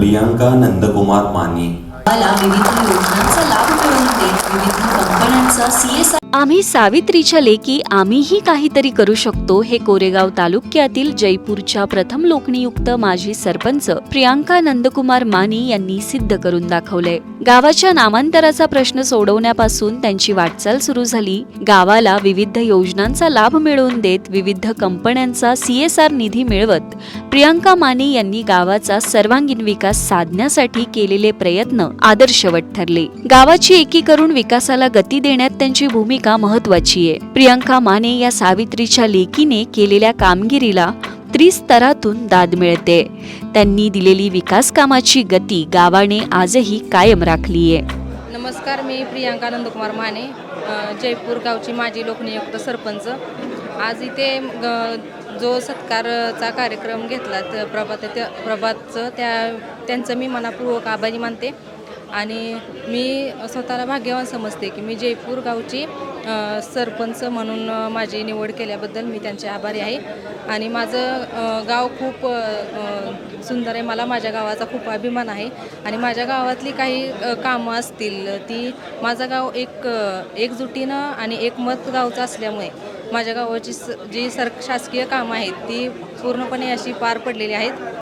प्रियांका नंदकुमार माने. मला विविध योजनांचा लाभ मिळवून देत विविध कंपन्यांचा सीएसआर आम्ही सावित्रीच्या लेकी आम्हीही काहीतरी करू शकतो हे कोरेगाव तालुक्यातील जयपूरच्या प्रथम लोकनियुक्त माजी सरपंच प्रियांका नंदकुमार माने यांनी सिद्ध करून दाखवले. गावाच्या नामांतराचा प्रश्न सोडवण्यापासून त्यांची वाटचाल सुरू झाली. गावाला विविध योजनांचा लाभ मिळवून देत विविध कंपन्यांचा सीएसआर निधी मिळवत प्रियांका माने यांनी गावाचा सर्वांगीण विकास साधण्यासाठी केलेले प्रयत्न आदर्शवत ठरले. गावाची एकीकरण विकासाला गती देण्यात त्यांची भूमिका महत्वाची आहे. प्रियांका माने या सावित्रीच्या लेकीने केलेल्या कामगिरीला त्रिस्तरातून दाद मिळते. त्यांनी दिलेली विकास कामाची गती गावाने आजही कायम राखली आहे. नमस्कार मी प्रियांका नंदकुमार माने जयपूर गावची माजी लोकनियुक्त सरपंच. आज इथे ग- जो सत्कारचा कार्यक्रम घेतला तर प्रभात त्या प्रभातचं त्या त्यांचं मी मनापूर्वक आभारी मानते. आणि मी स्वतःला भाग्यवान समजते की मी जयपूर गावची सरपंच म्हणून माझी निवड केल्याबद्दल मी त्यांचे आभारी आहे. आणि माझं गाव खूप सुंदर आहे. मला माझ्या गावाचा खूप अभिमान आहे. आणि माझ्या गावातली काही कामं असतील ती माझं गाव एक एकजुटीनं आणि एकमत गावचं असल्यामुळे माझ्या गावाची स जी सर शासकीय कामं आहेत ती पूर्णपणे अशी पार पडलेली आहेत.